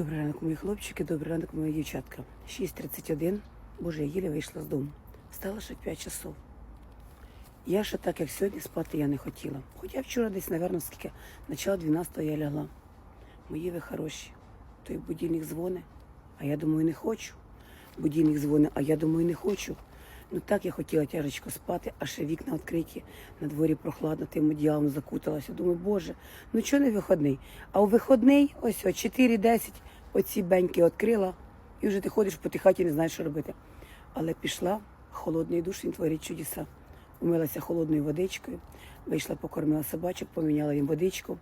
Добрий ранок, мої хлопчики, добрий ранок, мої дівчатка. 6.31. Боже, я їлі вийшла з дому. Встала ще в 5 часов. Я ще так, як сьогодні, спати я не хотіла. Хоча вчора десь, напевно, скільки, начало 12 я лягла. Мої ви хороші. Той будильник дзвони, а я думаю, не хочу. Будильник дзвони, а я думаю, не хочу. Ну так я хотіла тяжечко спати, а ще вікна відкриті, на дворі прохладно, тим одіялом закуталася. Думаю, боже, ну чого не виходний? А у виходний, ось о, 4-10, оці беньки відкрила, і вже ти ходиш по тій хаті, не знаєш, що робити. Але пішла, холодний душ, він творить чудеса. Умилася холодною водичкою, вийшла, покормила собачок, поміняла їм водичку.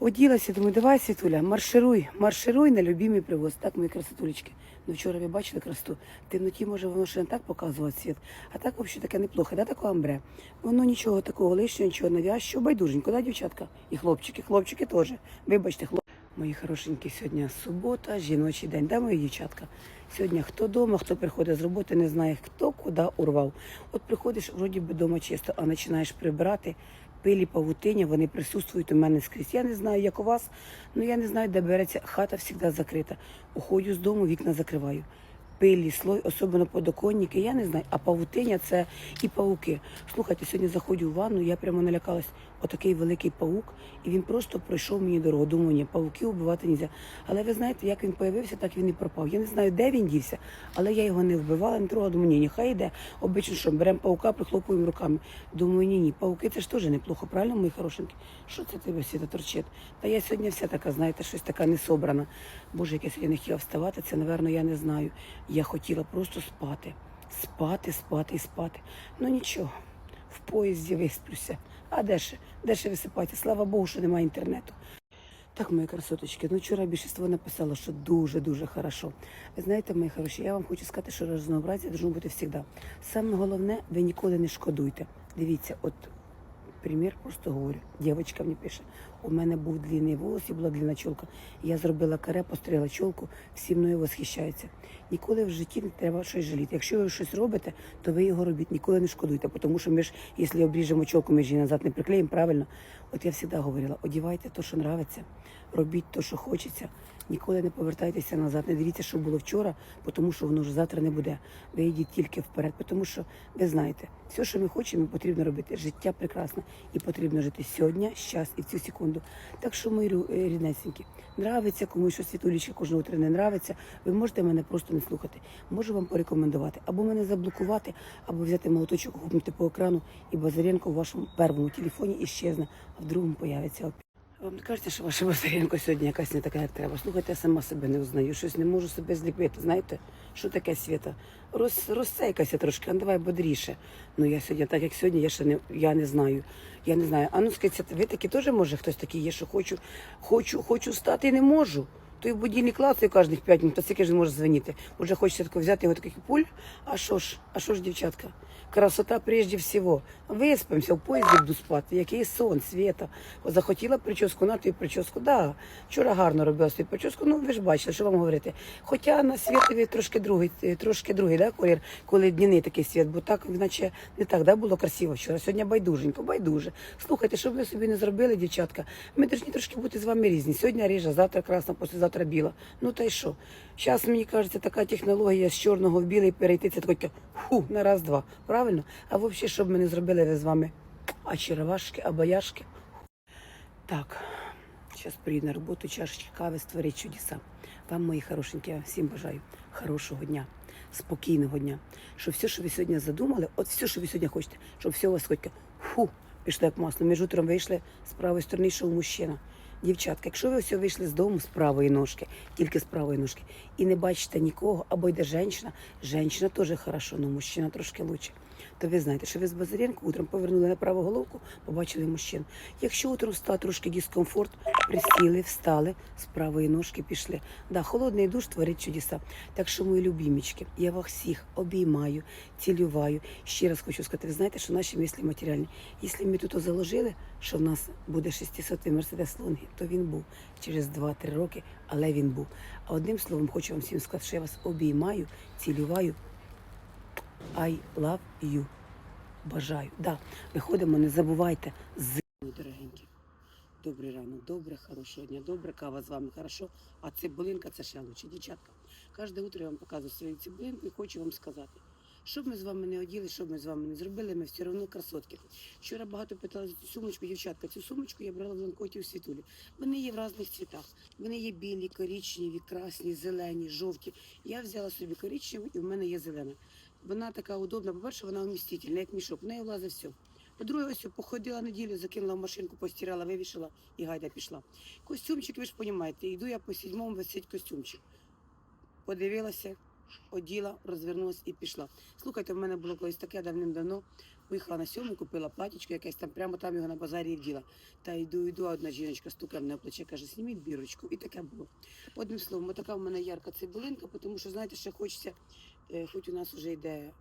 Оділася, думаю, давай, Світуля, маршируй, маршируй на любимий привоз. Так, мої красотулечки. Ну вчора ви бачили красоту. В темноті може воно ще не так показувати світ, а так взагалі таке неплохо, да, таке амбре. Воно нічого такого лишнього, нічого навязчого, байдуженько, да, дівчатка? І хлопчики, хлопчики теж. Вибачте, хлоп. Мої хорошенькі, сьогодні субота, жіночий день, да, мої дівчатка? Сьогодні хто вдома, хто приходить з роботи, не знає, хто куди урвав. От приходиш, вроді би вдома чисто, а починаєш прибирати, пилі, павутиня, вони присутствують у мене скрізь. Я не знаю, як у вас, але я не знаю, де береться. Хата завжди закрита. Уходю з дому, вікна закриваю. Пилі, слой, особливо подоконники, я не знаю. А павутиня це і пауки. Слухайте, сьогодні заходжу в ванну, я прямо налякалась. Отакий великий паук, і він просто пройшов мені дорогу. Думаю, ні, пауків вбивати не можна. Але ви знаєте, як він появився, так він і пропав. Я не знаю, де він дівся, але я його не вбивала, не трогала. Думаю, ні, нехай йде. Обично, що беремо паука, прихлопуємо руками. Думаю, ні, ні, пауки це ж теж неплохо, правильно, мої хорошенькі? Що це тебе всі торчить? Та я сьогодні вся така, знаєте, щось така не собрана. Боже, як я не хотіла вставати, це, напевно, я не знаю. Я хотіла просто спати. Спати, спати і спати. Ну нічого, в поїзді висплюся. А де ще? Де ще висипати? Слава Богу, що немає інтернету. Так, мої красоточки, ну вчора більшість написало, що дуже-дуже хорошо. Ви знаєте, мої хороші, я вам хочу сказати, що разнообразія должно бути завжди. Саме головне, ви ніколи не шкодуйте. Дивіться, от примір просто говорю. Дівчинка мені пише, у мене був длинний волос і була длинна чолка. Я зробила каре, постригла чолку, всі мною восхищаються. Ніколи в житті не треба щось жаліти. Якщо ви щось робите, то ви його робіть, ніколи не шкодуйте, тому що ми ж, якщо обріжемо чолку, ми ж її назад не приклеїмо, правильно? От я завжди говорила, одівайте те, що нравиться, робіть те, що хочеться. Ніколи не повертайтеся назад, не дивіться, що було вчора, тому що воно вже завтра не буде. Ви йдіть тільки вперед, тому що ви знаєте, все, що ми хочемо, потрібно робити. Життя прекрасне і потрібно жити сьогодні, щас і в цю секунду. Так що, рю- е, ріднесенькі, нравиться комусь, що світулічка кожного утра не нравиться. Ви можете мене просто не слухати. Можу вам порекомендувати або мене заблокувати, або взяти молоточок, гупнути по екрану, і Базаренко в вашому першому телефоні іщезне, а в другому появиться. Вам не кажеться, що ваша Базаренко сьогодні якась не така, як треба. Слухайте, я сама себе не узнаю. Щось не можу себе зліпити. Знаєте, що таке світа? Роз, розсейкайся трошки, а ну давай бодріше. Ну я сьогодні, так як сьогодні, я ще не я не знаю. Я не знаю. А ну скажіться, ви такі теж може хтось такий є, що хочу, хочу, хочу стати і не можу. То й будильник клацає кожних 5 минут, а скільки ж може дзвонити. Уже хочеться тако взяти його такий пуль. А що ж, а що ж, дівчатка? Красота прежде всего. Виспимося, в поїзді буду спати. Який сон, світа. Захотіла прическу, на тобі прическу. Да, вчора гарно робила свою прическу. Ну ви ж бачили, що вам говорити. Хоча на світові трошки другий, е, трошки другий, да, колір, коли днівний такий світ, бо так, наче не так да, було красиво вчора. Сьогодні байдуженько, байдуже. Слухайте, щоб ви собі не зробили, дівчатка. Ми повинні трошки бути з вами різні. Сьогодні ріжа, завтра красна, післязавтра біла. Ну та й що? Зараз, мені кажеться, така технологія з чорного в білий перейти, це таке фу, на раз-два. Правильно? А взагалі, щоб ми не зробили ви з вами очаровашки, абаяшки. Так, зараз приїду на роботу, чашечки кави, створить чудеса. Вам, мої хорошенькі, я всім бажаю хорошого дня, спокійного дня. Щоб все, що ви сьогодні задумали, от все, що ви сьогодні хочете, щоб все у вас хоч фу, пішло як масло. Між утром вийшли з правої сторони, йшов мужчина. Дівчатка, якщо ви ось вийшли з дому з правої ножки, тільки з правої ножки, і не бачите нікого, або йде жінка, жінка теж хорошо, але мужчина трошки лучше. То ви знаєте, що ви з Базаренко утром повернули на праву головку, побачили мужчин. Якщо утром став трошки дискомфорт, присіли, встали, з правої ножки пішли. Да, холодний душ творить чудеса. Так що, мої любімічки, я вас всіх обіймаю, цілюваю. Ще раз хочу сказати, ви знаєте, що наші мислі матеріальні. Якщо ми тут заложили, що в нас буде 600 Мерседес Лонги, то він був через 2-3 роки, але він був. А одним словом, хочу вам всім сказати, що я вас обіймаю, цілюваю. I love you. Бажаю. Да, виходимо, не забувайте з Мої дорогенькі. Добрий ранок, добре, хорошого дня, добре, кава з вами хорошо. А цибулинка це ще лучше. Дівчатка, кожне утро я вам показую свою цибулинку і хочу вам сказати. Що б ми з вами не оділи, що б ми з вами не зробили, ми все одно красотки. Вчора багато питали за цю сумочку, дівчатка. Цю сумочку я брала в ланкоті у світулі. Вони є в різних цвітах. Вони є білі, коричневі, красні, зелені, жовті. Я взяла собі коричневу і в мене є зелена. Вона така удобна. По-перше, вона вмістительна, як мішок. В неї влазить все. По-друге, ось походила неділю, закинула в машинку, постирала, вивішила і гайда пішла. Костюмчик, ви ж розумієте, йду я по сідьмому висить костюмчик. Подивилася, оділа, розвернулася і пішла. Слухайте, в мене було колись таке давним-давно. Поїхала на сьому, купила платічко якесь там, прямо там його на базарі вділа. Та йду, йду, а одна жіночка стукає мене в плече, каже, зніміть бірочку. І таке було. Одним словом, така в мене ярка цибулинка, тому що, знаєте, ще хочеться, е, хоч у нас вже йде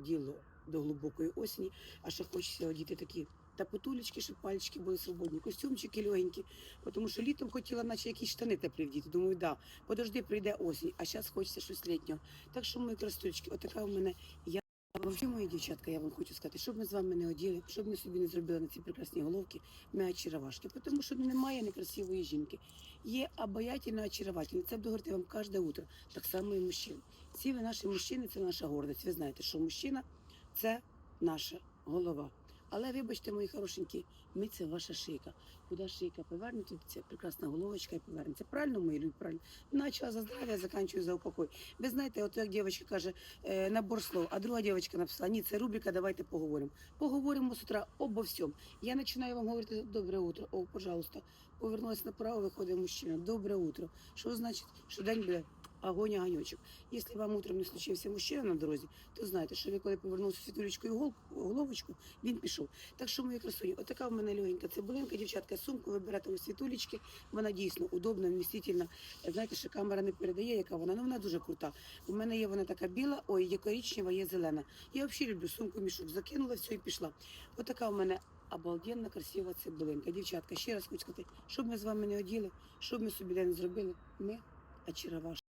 діло до глибокої осені, а ще хочеться одіти такі та потулечки, щоб пальчики були свободні, костюмчики легенькі, тому що літом хотіла, наче якісь штани теплі вдіти. Думаю, да, подожди, прийде осінь, а зараз хочеться щось літнього. Так що, мої красоточки, отака у мене я. Взагалі, мої дівчатка, я вам хочу сказати, щоб ми з вами не оділи, щоб ми собі не зробили на ці прекрасні головки, ми очаровашки, тому що немає некрасивої жінки. Є обаятельна очаровательна. Це буду говорити вам кожне утро. Так само і мужчин. Всі ви наші мужчини, це наша гордість. Ви знаєте, що мужчина це наша голова. Але вибачте, мої хорошенькі, ми це ваша шийка. Куди шийка повернете, це прекрасна головочка і повернеться. Правильно, мої люди, правильно. Начала за здрав'я, заканчую за упокой. Ви знаєте, от як дівчинка каже, е, набор слов, а друга дівчинка написала, ні, це рубрика, давайте поговоримо. Поговоримо з утра обо всьому. Я починаю вам говорити добре утро. О, пожалуйста, повернулася направо, виходить мужчина. Добре утро. Що значить, що день буде огонь, огонечок. Якщо вам утром не случився мужчина на дорозі, то знайте, що ви коли повернувся світулечкою гол, головочку, він пішов. Так що, мої красуні, отака в мене легенька цибулинка, дівчатка, сумку ви берете у світулечки, вона дійсно удобна, вмістительна. Знаєте, що камера не передає, яка вона, ну вона дуже крута. У мене є вона така біла, ой, є коричнева, є зелена. Я взагалі люблю сумку, мішок, закинула все і пішла. Отака у мене обалденна, красива цибулинка. Дівчатка, ще раз хочу сказати, щоб ми з вами не оділи, щоб ми собі не зробили, ми очаровашки.